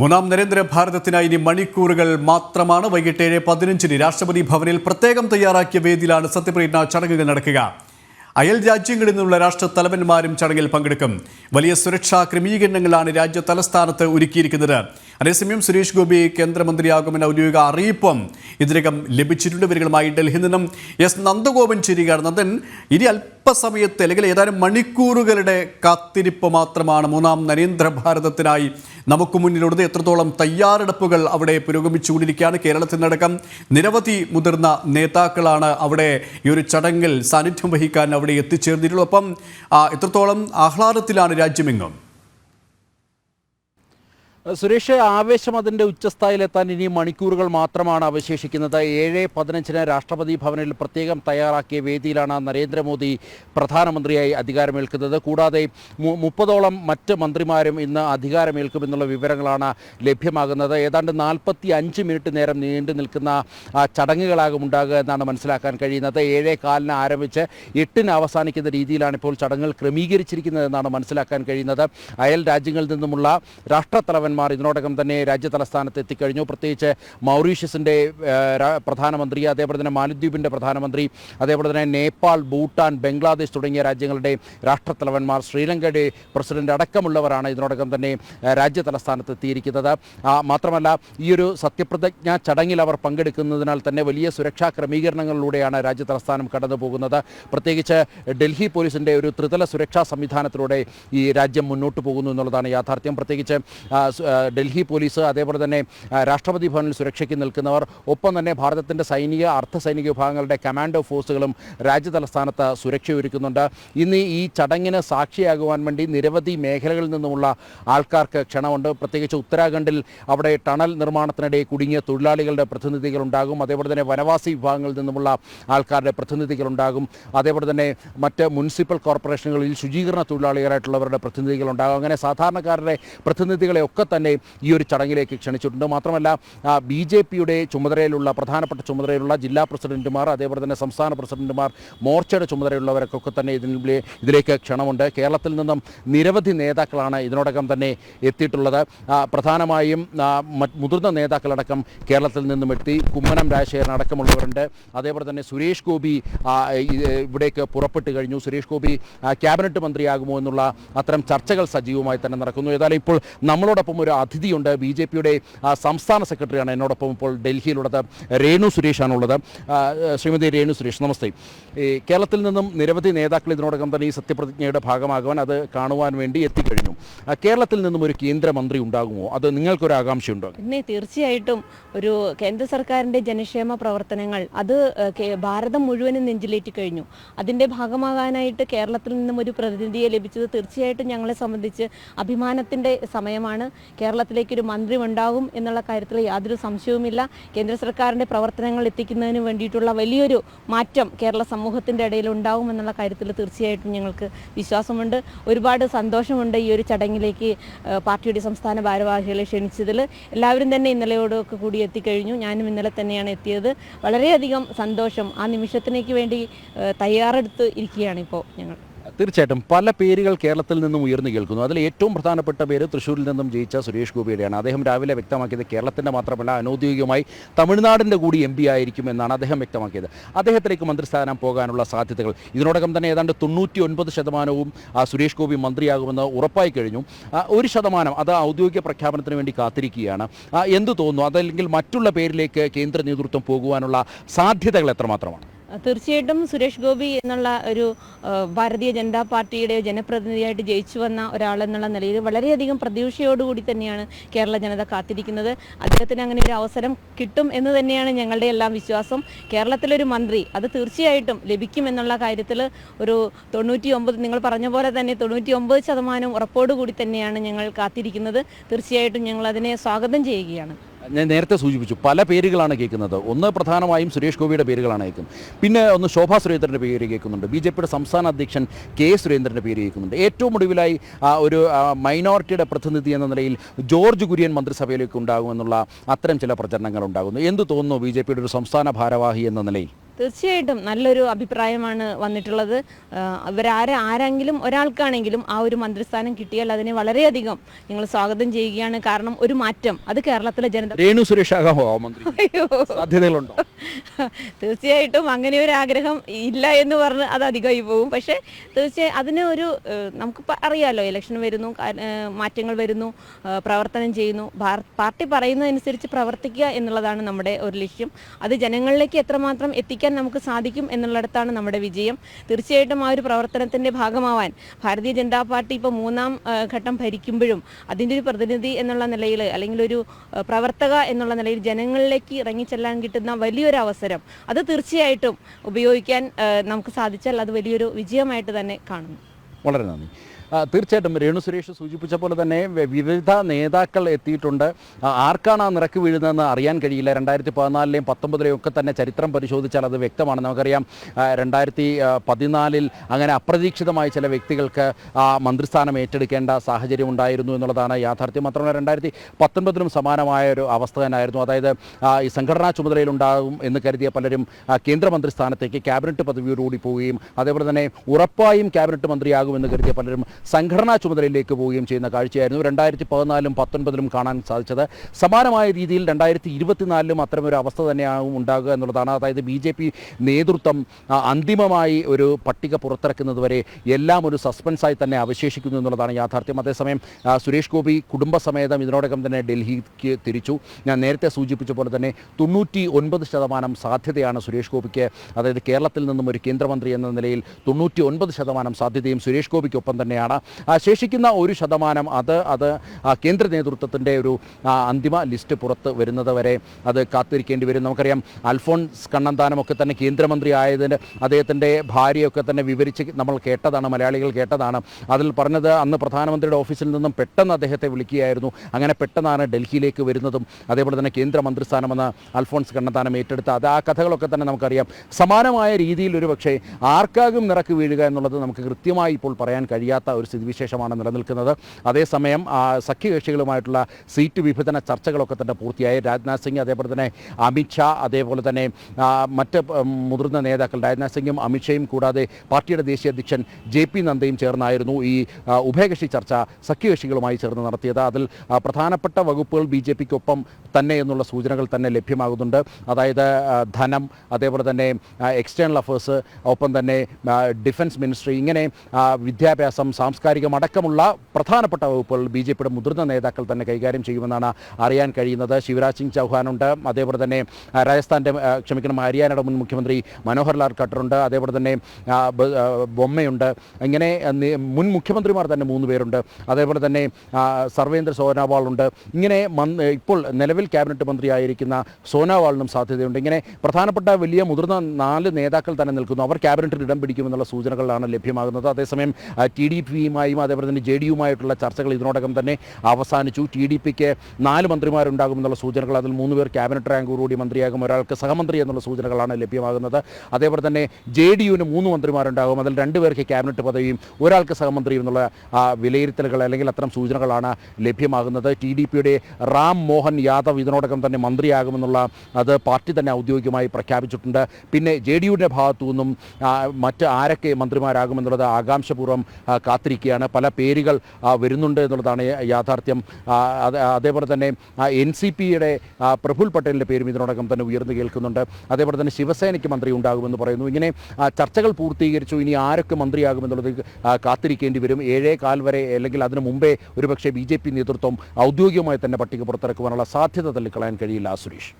മൂന്നാം നരേന്ദ്ര ഭാരതത്തിനായി ഇനി മണിക്കൂറുകൾ മാത്രമാണ് വൈകിട്ട് ഏഴ് പതിനഞ്ചിന് രാഷ്ട്രപതി ഭവനിൽ പ്രത്യേകം തയ്യാറാക്കിയ വേദിയിലാണ് സത്യപ്രതിജ്ഞ ചടങ്ങുകൾ നടക്കുക. അയൽ രാജ്യങ്ങളിൽ നിന്നുള്ള രാഷ്ട്ര തലവന്മാരും ചടങ്ങിൽ പങ്കെടുക്കും. വലിയ സുരക്ഷാ ക്രമീകരണങ്ങളാണ് രാജ്യ തലസ്ഥാനത്ത് ഒരുക്കിയിരിക്കുന്നത്. അതേസമയം സുരേഷ് ഗോപി കേന്ദ്രമന്ത്രിയാകുമെന്ന ഔദ്യോഗിക അറിയിപ്പും ഇതിനകം ലഭിച്ചിട്ടുണ്ട്. ഇവരുമായി ഡൽഹിയിൽ നിന്നും എസ് നന്ദഗോപൻ ചേരുകയാണ്. നന്ദൻ ഇനി അല്പസമയത്ത് അല്ലെങ്കിൽ ഏതാനും മണിക്കൂറുകളുടെ കാത്തിരിപ്പ് മാത്രമാണ്. മൂന്നാം നരേന്ദ്ര ഭാരതത്തിനായി നമുക്ക് മുന്നിലുള്ളത്. എത്രത്തോളം തയ്യാറെടുപ്പുകൾ അവിടെ പുരോഗമിച്ചുകൊണ്ടിരിക്കുകയാണ് കേരളത്തിൽ നിന്നടക്കം നിരവധി മുതിർന്ന നേതാക്കളാണ് അവിടെ ഈ ഒരു ചടങ്ങിൽ സാന്നിധ്യം വഹിക്കാൻ അവിടെ എത്തിച്ചേർന്നിട്ടുള്ളത് അപ്പം ആ, എത്രത്തോളം ആഹ്ലാദത്തിലാണ് രാജ്യമെങ്ങും? സുരേഷ് ആവേശം അതിന്റെ ഉച്ചസ്ഥായിലെത്താൻ ഇനി മണിക്കൂറുകൾ മാത്രമാണ് അവശേഷിക്കുന്നത്. ഏഴ് പതിനഞ്ചിന് രാഷ്ട്രപതി ഭവനിൽ പ്രത്യേകം തയ്യാറാക്കിയ വേദിയിലാണ് നരേന്ദ്രമോദി പ്രധാനമന്ത്രിയായി അധികാരമേൽക്കുന്നത്. കൂടാതെ മുപ്പതോളം മറ്റ് മന്ത്രിമാരും ഇന്ന് അധികാരമേൽക്കുമെന്നുള്ള വിവരങ്ങളാണ് ലഭ്യമാകുന്നത്. ഏതാണ്ട് നാൽപ്പത്തി അഞ്ച് മിനിറ്റ് നേരം നീണ്ടു നിൽക്കുന്ന ചടങ്ങുകളാകും ഉണ്ടാകുക എന്നാണ് മനസ്സിലാക്കാൻ കഴിയുന്നത്. ഏഴേ കാലിന് ആരംഭിച്ച് എട്ടിന് അവസാനിക്കുന്ന രീതിയിലാണ് ഇപ്പോൾ ചടങ്ങുകൾ ക്രമീകരിച്ചിരിക്കുന്നത് എന്നാണ് മനസ്സിലാക്കാൻ കഴിയുന്നത്. അയൽ രാജ്യങ്ങളിൽ നിന്നുമുള്ള രാഷ്ട്രത്തലവന്മാർ ഇതിനോടകം തന്നെ രാജ്യ തലസ്ഥാനത്ത് എത്തിക്കഴിഞ്ഞു. പ്രത്യേകിച്ച് മൗറീഷ്യസിന്റെ പ്രധാനമന്ത്രി അതേപോലെ തന്നെ മാലദ്വീപിന്റെ പ്രധാനമന്ത്രി അതേപോലെ തന്നെ നേപ്പാൾ ഭൂട്ടാൻ ബംഗ്ലാദേശ് തുടങ്ങിയ രാജ്യങ്ങളുടെ രാഷ്ട്രത്തലവന്മാർ ശ്രീലങ്കയുടെ പ്രസിഡന്റ് അടക്കമുള്ളവരാണ് ഇതിനോടകം തന്നെ രാജ്യ തലസ്ഥാനത്ത് എത്തിയിരിക്കുന്നത്. മാത്രമല്ല ഈ ഒരു സത്യപ്രതിജ്ഞ ചടങ്ങിൽ അവർ പങ്കെടുക്കുന്നതിനാൽ തന്നെ വലിയ സുരക്ഷാ ക്രമീകരണങ്ങളിലൂടെയാണ് രാജ്യ തലസ്ഥാനം കടന്നു പോകുന്നത് പ്രത്യേകിച്ച് ഡൽഹി പോലീസിന്റെ ഒരു ത്രിതല സുരക്ഷാ സംവിധാനത്തിലൂടെ ഈ രാജ്യം മുന്നോട്ട് പോകുന്നു എന്നുള്ളതാണ് യാഥാർത്ഥ്യം. പ്രത്യേകിച്ച് ഡൽഹി പോലീസ് അതേപോലെ തന്നെ രാഷ്ട്രപതി ഭവനിൽ സുരക്ഷയ്ക്ക് നിൽക്കുന്നവർ ഒപ്പം തന്നെ ഭാരതത്തിന്റെ സൈനിക അർദ്ധ സൈനിക വിഭാഗങ്ങളുടെ കമാൻഡോ ഫോഴ്സുകളും രാജ്യ തലസ്ഥാനത്ത് സുരക്ഷയൊരുക്കുന്നുണ്ട്. ഇന്ന് ഈ ചടങ്ങിന് സാക്ഷിയാകുവാൻ വേണ്ടി നിരവധി മേഖലകളിൽ നിന്നുമുള്ള ആൾക്കാർക്ക് ക്ഷണമുണ്ട്. പ്രത്യേകിച്ച് ഉത്തരാഖണ്ഡിൽ അവിടെ ടണൽ നിർമ്മാണത്തിനിടെ കുടുങ്ങിയ തൊഴിലാളികളുടെ പ്രതിനിധികളുണ്ടാകും. അതേപോലെ തന്നെ വനവാസി വിഭാഗങ്ങളിൽ നിന്നുമുള്ള ആൾക്കാരുടെ പ്രതിനിധികളുണ്ടാകും. അതേപോലെ തന്നെ മറ്റ് മുനിസിപ്പൽ കോർപ്പറേഷനുകളിൽ ശുചീകരണ തൊഴിലാളികളായിട്ടുള്ളവരുടെ പ്രതിനിധികളുണ്ടാകും. അങ്ങനെ സാധാരണക്കാരുടെ പ്രതിനിധികളെ ഒക്കെ തന്നെ ഈ ഒരു ചടങ്ങിലേക്ക് ക്ഷണിച്ചിട്ടുണ്ട്. മാത്രമല്ല ബി ജെ പിയുടെ ചുമതലയിലുള്ള പ്രധാനപ്പെട്ട ചുമതലയിലുള്ള ജില്ലാ പ്രസിഡന്റുമാർ അതേപോലെ തന്നെ സംസ്ഥാന പ്രസിഡന്റുമാർ മോർച്ചയുടെ ചുമതലയുള്ളവരൊക്കെ തന്നെ ഇതിലെ ഇതിലേക്ക് ക്ഷണമുണ്ട്. കേരളത്തിൽ നിന്നും നിരവധി നേതാക്കളാണ് ഇതിനോടകം തന്നെ എത്തിയിട്ടുള്ളത്. പ്രധാനമായും മുതിർന്ന നേതാക്കളടക്കം കേരളത്തിൽ നിന്നും എത്തി. കുമ്മനം രാജശേഖരൻ അടക്കമുള്ളവരുണ്ട്. അതേപോലെ തന്നെ സുരേഷ് ഗോപി ഇവിടേക്ക് പുറപ്പെട്ട് കഴിഞ്ഞു. സുരേഷ് ഗോപി ക്യാബിനറ്റ് മന്ത്രിയാകുമോ എന്നുള്ള അത്തരം ചർച്ചകൾ സജീവമായി തന്നെ നടക്കുന്നു. ഏതായാലും ഇപ്പോൾ നമ്മളോടൊപ്പം ഒരു അതിഥിയുണ്ട്. ബി ജെ പിയുടെ സംസ്ഥാന സെക്രട്ടറിയാണ് എന്നോടൊപ്പം ഇപ്പോൾ ഡൽഹിയിലുള്ളത് രേണു സുരേഷാണുള്ളത്. ശ്രീമതി രേണു സുരേഷ് നമസ്തേ. ഈ കേരളത്തിൽ നിന്നും നിരവധി നേതാക്കൾ ഇതിനോടകം തന്നെ ഈ സത്യപ്രതിജ്ഞയുടെ ഭാഗമാകുവാൻ അത് കാണുവാൻ വേണ്ടി എത്തിക്കഴിഞ്ഞു. കേരളത്തിൽ നിന്നും ഒരു കേന്ദ്രമന്ത്രി ഉണ്ടാകുമോ? അത് നിങ്ങൾക്കൊരു ആകാംക്ഷയുണ്ടോ? പിന്നെ തീർച്ചയായിട്ടും ഒരു കേന്ദ്ര സർക്കാരിന്റെ ജനക്ഷേമ പ്രവർത്തനങ്ങൾ അത് ഭാരതം മുഴുവനും നെഞ്ചിലേറ്റി കഴിഞ്ഞു. അതിന്റെ ഭാഗമാകാനായിട്ട് കേരളത്തിൽ നിന്നും ഒരു പ്രതിനിധിയെ ലഭിച്ചത് തീർച്ചയായിട്ടും ഞങ്ങളെ സംബന്ധിച്ച് അഭിമാനത്തിന്റെ സമയമാണ്. കേരളത്തിലേക്ക് ഒരു മന്ത്രി ഉണ്ടാകും എന്നുള്ള കാര്യത്തിൽ യാതൊരു സംശയവുമില്ല. കേന്ദ്ര സർക്കാരിന്റെ പ്രവർത്തനങ്ങൾ എത്തിക്കുന്നതിന് വേണ്ടിയിട്ടുള്ള വലിയൊരു മാറ്റം കേരള സമൂഹത്തിന്റെ ഇടയിൽ ഉണ്ടാകും എന്നുള്ള കാര്യത്തിൽ തീർച്ചയായിട്ടും ഞങ്ങൾക്ക് വിശ്വാസമുണ്ട്. ഒരുപാട് സന്തോഷമുണ്ട് ഈ ഒരു ചടങ്ങിലേക്ക് പാർട്ടിയുടെ സംസ്ഥാന ഭാരവാഹികളെ ക്ഷണിച്ചതിൽ. എല്ലാവരും തന്നെ ഇന്നലെയോടൊക്കെ കൂടി എത്തിക്കഴിഞ്ഞു. ഞാനും ഇന്നലെ തന്നെയാണ് എത്തിയത്. വളരെയധികം സന്തോഷം ആ നിമിഷത്തിനേക്ക് വേണ്ടി തയ്യാറെടുത്ത് ഇരിക്കുകയാണ് ഇപ്പോൾ ഞങ്ങൾ. തീർച്ചയായിട്ടും പല പേരുകൾ കേരളത്തിൽ നിന്നും ഉയർന്നു കേൾക്കുന്നു. അതിൽ ഏറ്റവും പ്രധാനപ്പെട്ട പേര് തൃശ്ശൂരിൽ നിന്നും ജയിച്ച സുരേഷ് ഗോപിയുടെയാണ്. അദ്ദേഹം രാവിലെ വ്യക്തമാക്കിയത് കേരളത്തിന്റെ മാത്രമല്ല അനൗദ്യോഗികമായി തമിഴ്നാടിന്റെ കൂടി എം പി ആയിരിക്കും എന്നാണ് അദ്ദേഹം വ്യക്തമാക്കിയത്. അദ്ദേഹത്തിലേക്ക് മന്ത്രിസ്ഥാനം പോകാനുള്ള സാധ്യതകൾ. ഇതിനോടകം തന്നെ ഏതാണ്ട് തൊണ്ണൂറ്റി ഒൻപത് ശതമാനവും സുരേഷ് ഗോപി മന്ത്രിയാകുമെന്ന് ഉറപ്പായി കഴിഞ്ഞു. ഒരു ശതമാനം അത് ഔദ്യോഗിക പ്രഖ്യാപനത്തിന് വേണ്ടി കാത്തിരിക്കുകയാണ്. എന്ത് തോന്നുന്നു? അതല്ലെങ്കിൽ മറ്റുള്ള പേരിലേക്ക് കേന്ദ്ര നേതൃത്വം പോകുവാനുള്ള സാധ്യതകൾ എത്രമാത്രമാണ്? തീർച്ചയായിട്ടും സുരേഷ് ഗോപി എന്നുള്ള ഒരു ഭാരതീയ ജനതാ പാർട്ടിയുടെ ജനപ്രതിനിധിയായിട്ട് ജയിച്ചു വന്ന ഒരാൾ എന്നുള്ള നിലയിൽ വളരെയധികം പ്രതീക്ഷയോടുകൂടി തന്നെയാണ് കേരള ജനത കാത്തിരിക്കുന്നത്. അദ്ദേഹത്തിന് അങ്ങനെ ഒരു അവസരം കിട്ടും എന്ന് തന്നെയാണ് ഞങ്ങളുടെ എല്ലാം വിശ്വാസം. കേരളത്തിലൊരു മന്ത്രി അത് തീർച്ചയായിട്ടും ലഭിക്കുമെന്നുള്ള കാര്യത്തിൽ ഒരു തൊണ്ണൂറ്റി ഒമ്പത് നിങ്ങൾ പറഞ്ഞ പോലെ തന്നെ തൊണ്ണൂറ്റി ഒമ്പത് ശതമാനം ഉറപ്പോടുകൂടി തന്നെയാണ് ഞങ്ങൾ കാത്തിരിക്കുന്നത്. തീർച്ചയായിട്ടും ഞങ്ങൾ അതിനെ സ്വാഗതം ചെയ്യുകയാണ്. ഞാൻ നേരത്തെ സൂചിപ്പിച്ചു പല പേരുകളാണ് കേൾക്കുന്നത്. ഒന്ന് പ്രധാനമായും സുരേഷ് ഗോപിയുടെ പേരുകളാണ് കേൾക്കുന്നത്. പിന്നെ ഒന്ന് ശോഭാ സുരേന്ദ്രന്റെ പേര് കേൾക്കുന്നുണ്ട്. ബി ജെ പിയുടെ സംസ്ഥാന അധ്യക്ഷൻ കെ സുരേന്ദ്രന്റെ പേര് കേൾക്കുന്നുണ്ട്. ഏറ്റവും ഒടുവിലായി ഒരു മൈനോറിറ്റിയുടെ പ്രതിനിധി എന്ന നിലയിൽ ജോർജ് കുര്യൻ മന്ത്രിസഭയിലേക്ക് ഉണ്ടാകുമെന്നുള്ള അത്തരം ചില പ്രചരണങ്ങൾ ഉണ്ടാകുന്നു എന്ത് തോന്നുന്നു ബി ജെ പിയുടെ ഒരു സംസ്ഥാന ഭാരവാഹി എന്ന നിലയിൽ? തീർച്ചയായിട്ടും നല്ലൊരു അഭിപ്രായമാണ് വന്നിട്ടുള്ളത്. ഇവരാര ആരെങ്കിലും ഒരാൾക്കാണെങ്കിലും ആ ഒരു മന്ത്രിസ്ഥാനം കിട്ടിയാൽ അതിനെ വളരെയധികം ഞങ്ങൾ സ്വാഗതം ചെയ്യുകയാണ്. കാരണം ഒരു മാറ്റം അത് കേരളത്തിലെ ജനത രേണു സുരേഷ്. സാധ്യതകളുണ്ടോ? തീർച്ചയായിട്ടും അങ്ങനെ ഒരു ആഗ്രഹം ഇല്ല എന്ന് പറഞ്ഞ് അത് അധികമായി പോകും. പക്ഷേ തീർച്ചയായും അതിന് ഒരു നമുക്ക് അറിയാമല്ലോ ഇലക്ഷൻ വരുന്നു മാറ്റങ്ങൾ വരുന്നു പ്രവർത്തനം ചെയ്യുന്നു. പാർട്ടി പറയുന്നതനുസരിച്ച് പ്രവർത്തിക്കുക എന്നുള്ളതാണ് നമ്മുടെ ഒരു ലക്ഷ്യം. അത് ജനങ്ങളിലേക്ക് എത്രമാത്രം എത്തിക്കാൻ നമുക്ക് സാധിക്കും എന്നുള്ളിടത്താണ് നമ്മുടെ വിജയം. തീർച്ചയായിട്ടും ആ ഒരു പ്രവർത്തനത്തിന്റെ ഭാഗമാവാൻ ഭാരതീയ ജനതാ പാർട്ടി ഇപ്പോൾ മൂന്നാം ഘട്ടം ഭരിക്കുമ്പോഴും അതിന്റെ ഒരു പ്രതിനിധി എന്നുള്ള നിലയിൽ അല്ലെങ്കിൽ ഒരു പ്രവർത്തക എന്നുള്ള നിലയിൽ ജനങ്ങളിലേക്ക് ഇറങ്ങിച്ചെല്ലാൻ കിട്ടുന്ന വലിയൊരു അവസരം അത് തീർച്ചയായിട്ടും ഉപയോഗിക്കാൻ നമുക്ക് സാധിച്ചാൽ അത് വലിയൊരു വിജയമായിട്ട് തന്നെ കാണുന്നു. വളരെ നന്ദി. തീർച്ചയായിട്ടും രേണു സുരേഷ് സൂചിപ്പിച്ച പോലെ തന്നെ വിവിധ നേതാക്കൾ എത്തിയിട്ടുണ്ട്. ആർക്കാണ് ആ നിറക്ക് വീഴുന്നതെന്ന് അറിയാൻ കഴിയില്ല. രണ്ടായിരത്തി പതിനാലിലെയും പത്തൊമ്പതിലെയും ഒക്കെ തന്നെ ചരിത്രം പരിശോധിച്ചാൽ അത് വ്യക്തമാണ്. നമുക്കറിയാം രണ്ടായിരത്തി പതിനാലിൽ അങ്ങനെ അപ്രതീക്ഷിതമായി ചില വ്യക്തികൾക്ക് ആ മന്ത്രിസ്ഥാനം ഏറ്റെടുക്കേണ്ട സാഹചര്യം ഉണ്ടായിരുന്നു എന്നുള്ളതാണ് യാഥാർത്ഥ്യം. മാത്രമല്ല രണ്ടായിരത്തി പത്തൊൻപതിലും സമാനമായ ഒരു അവസ്ഥ തന്നെയായിരുന്നു. അതായത് ഈ സംഘടനാ ചുമതലയിലുണ്ടാകും എന്ന് കരുതിയ പലരും കേന്ദ്രമന്ത്രി സ്ഥാനത്തേക്ക് ക്യാബിനറ്റ് പദവിയോടുകൂടി പോവുകയും അതേപോലെ തന്നെ ഉറപ്പായും ക്യാബിനറ്റ് മന്ത്രിയാകുമെന്ന് കരുതിയ പലരും സംഘടനാ ചുമതലയിലേക്ക് പോവുകയും ചെയ്യുന്ന കാഴ്ചയായിരുന്നു രണ്ടായിരത്തി പതിനാലും പത്തൊൻപതിലും കാണാൻ സാധിച്ചത്. സമാനമായ രീതിയിൽ രണ്ടായിരത്തി ഇരുപത്തിനാലിലും അത്തരമൊരു അവസ്ഥ തന്നെയാകും ഉണ്ടാകുക എന്നുള്ളതാണ്. അതായത് ബി ജെ പി നേതൃത്വം അന്തിമമായി ഒരു പട്ടിക പുറത്തിറക്കുന്നതുവരെ എല്ലാം ഒരു സസ്പെൻസായി തന്നെ അവശേഷിക്കുന്നു എന്നുള്ളതാണ് യാഥാർത്ഥ്യം. അതേസമയം സുരേഷ് ഗോപി കുടുംബസമേതം ഇതിനോടകം തന്നെ ഡൽഹിക്ക് തിരിച്ചു. ഞാൻ നേരത്തെ സൂചിപ്പിച്ച പോലെ തന്നെ തൊണ്ണൂറ്റി ഒൻപത് ശതമാനം സാധ്യതയാണ് സുരേഷ് ഗോപിക്ക്. അതായത് കേരളത്തിൽ നിന്നും ഒരു കേന്ദ്രമന്ത്രി എന്ന നിലയിൽ തൊണ്ണൂറ്റി ഒൻപത് ശതമാനം സാധ്യതയും സുരേഷ് ഗോപിക്കൊപ്പം തന്നെയാണ്. ആ, ശേഷിക്കുന്ന ഒരു ശതമാനം അത് അത് കേന്ദ്ര നേതൃത്വത്തിന്റെ ഒരു അന്തിമ ലിസ്റ്റ് പുറത്ത് വരുന്നത് വരെ അത് കാത്തിരിക്കേണ്ടി വരും. നമുക്കറിയാം അൽഫോൺസ് കണ്ണന്താനമൊക്കെ തന്നെ കേന്ദ്രമന്ത്രി ആയതിന് അദ്ദേഹത്തിന്റെ ഭാര്യയൊക്കെ തന്നെ വിവരിച്ച് നമ്മൾ കേട്ടതാണ് മലയാളികൾ കേട്ടതാണ്. അതിൽ പറഞ്ഞത് അന്ന് പ്രധാനമന്ത്രിയുടെ ഓഫീസിൽ നിന്നും പെട്ടെന്ന് അദ്ദേഹത്തെ വിളിക്കുകയായിരുന്നു. അങ്ങനെ പെട്ടെന്നാണ് ഡൽഹിയിലേക്ക് വരുന്നതും അതേപോലെ തന്നെ കേന്ദ്രമന്ത്രിസ്ഥാനമെന്ന് അൽഫോൺസ് കണ്ണന്താനം ഏറ്റെടുത്ത അത് ആ കഥകളൊക്കെ തന്നെ നമുക്കറിയാം. സമാനമായ രീതിയിൽ ഒരു പക്ഷേ ആർക്കാകും നിറക്ക് വീഴുക എന്നുള്ളത് നമുക്ക് കൃത്യമായി ഇപ്പോൾ പറയാൻ കഴിയാത്ത ഒരു സ്ഥിതിവിശേഷമാണ് നിലനിൽക്കുന്നത്. അതേസമയം സഖ്യകക്ഷികളുമായിട്ടുള്ള സീറ്റ് വിഭജന ചർച്ചകളൊക്കെ തന്നെ പൂർത്തിയായി. രാജ്നാഥ് സിംഗ് അതേപോലെ തന്നെ അമിത്ഷാ അതേപോലെ തന്നെ മറ്റ് മുതിർന്ന നേതാക്കൾ രാജ്നാഥ് സിംഗും അമിത്ഷയും കൂടാതെ പാർട്ടിയുടെ ദേശീയ അധ്യക്ഷൻ ജെ പി നദ്ദയും ചേർന്നായിരുന്നു ഈ ഉഭയകക്ഷി ചർച്ച സഖ്യകക്ഷികളുമായി ചേർന്ന് നടത്തിയത്. അതിൽ പ്രധാനപ്പെട്ട വകുപ്പുകൾ ബി ജെ പിക്കൊപ്പം തന്നെ എന്നുള്ള സൂചനകൾ തന്നെ ലഭ്യമാകുന്നുണ്ട്. അതായത് ധനം അതേപോലെ തന്നെ എക്സ്റ്റേണൽ അഫേഴ്സ് ഒപ്പം തന്നെ ഡിഫൻസ് മിനിസ്ട്രി ഇങ്ങനെ വിദ്യാഭ്യാസം സാംസ്കാരികം അടക്കമുള്ള പ്രധാനപ്പെട്ട വകുപ്പുകൾ ബി ജെ പിയുടെ മുതിർന്ന നേതാക്കൾ തന്നെ കൈകാര്യം ചെയ്യുമെന്നാണ് അറിയാൻ കഴിയുന്നത്. ശിവരാജ് സിംഗ് ചൗഹാനുണ്ട് അതേപോലെ തന്നെ രാജസ്ഥാന്റെ ക്ഷമിക്കണം ഹരിയാനയുടെ മുൻ മുഖ്യമന്ത്രി മനോഹർ ലാൽ ഖട്ടറുണ്ട് അതേപോലെ തന്നെ ബൊമ്മയുണ്ട്. ഇങ്ങനെ മുൻ മുഖ്യമന്ത്രിമാർ തന്നെ മൂന്ന് പേരുണ്ട്. അതേപോലെ തന്നെ സർവേന്ദ്ര സോനോവാൾ ഉണ്ട്. ഇങ്ങനെ ഇപ്പോൾ നിലവിൽ ക്യാബിനറ്റ് മന്ത്രിയായിരിക്കുന്ന സോനോവാളിനും സാധ്യതയുണ്ട്. ഇങ്ങനെ പ്രധാനപ്പെട്ട വലിയ മുതിർന്ന നാല് നേതാക്കൾ തന്നെ നിൽക്കുന്നു. അവർ ക്യാബിനറ്റിൽ ഇടം പിടിക്കുമെന്നുള്ള സൂചനകളാണ് ലഭ്യമാകുന്നത്. അതേസമയം ടി ഡി പിയുമായും അതേപോലെ തന്നെ ജെ ഡി യുമായിട്ടുള്ള ചർച്ചകൾ ഇതിനോടകം തന്നെ അവസാനിച്ചു. ടി ഡി പിക്ക് നാല് മന്ത്രിമാരുണ്ടാകുമെന്നുള്ള സൂചനകൾ അതിൽ മൂന്ന് പേർ ക്യാബിനറ്റ് റാങ്കോടുകൂടി മന്ത്രിയാകും. ഒരാൾക്ക് സഹമന്ത്രി എന്നുള്ള സൂചനകളാണ് ലഭ്യമാകുന്നത്. അതേപോലെ തന്നെ ജെ ഡി യുവിന് മൂന്ന് മന്ത്രിമാരുണ്ടാകും. അതിൽ രണ്ട് പേർക്ക് ക്യാബിനറ്റ് പദവിയും ഒരാൾക്ക് സഹമന്ത്രിയും എന്നുള്ള വിലയിരുത്തലുകൾ അല്ലെങ്കിൽ അത്തരം സൂചനകളാണ് ലഭ്യമാകുന്നത്. ടി ഡി പിയുടെ റാം മോഹൻ യാദവ് ഇതിനോടകം തന്നെ മന്ത്രിയാകുമെന്നുള്ള അത് പാർട്ടി തന്നെ ഔദ്യോഗികമായി പ്രഖ്യാപിച്ചിട്ടുണ്ട്. പിന്നെ ജെ ഡി യുടെ ഭാഗത്തു നിന്നും മറ്റ് ആരൊക്കെ മന്ത്രിമാരാകുമെന്നുള്ളത് ആകാംക്ഷപൂർവം ആ, കാത്തിരിക്കുകയാണ്. പല പേരുകൾ വരുന്നുണ്ട് എന്നുള്ളതാണ് യാഥാർത്ഥ്യം. അതേപോലെ തന്നെ എൻ സി പിയുടെ പ്രഫുൽ പട്ടേലിന്റെ പേരും ഇതിനോടകം തന്നെ ഉയർന്നു കേൾക്കുന്നുണ്ട്. അതേപോലെ തന്നെ ശിവസേനയ്ക്ക് മന്ത്രി ഉണ്ടാകുമെന്ന് പറയുന്നു. ഇങ്ങനെ ചർച്ചകൾ പൂർത്തീകരിച്ചു. ഇനി ആരൊക്കെ മന്ത്രിയാകുമെന്നുള്ളത് കാത്തിരിക്കേണ്ടി വരും. ഏഴേ കാൽ വരെ അല്ലെങ്കിൽ അതിനു മുമ്പേ ഒരുപക്ഷെ ബി നേതൃത്വം ഔദ്യോഗികമായി തന്നെ പട്ടിക പുറത്തിറക്കുവാനുള്ള സാധ്യത തള്ളിക്കളയാൻ കഴിയില്ല സുരേഷ്.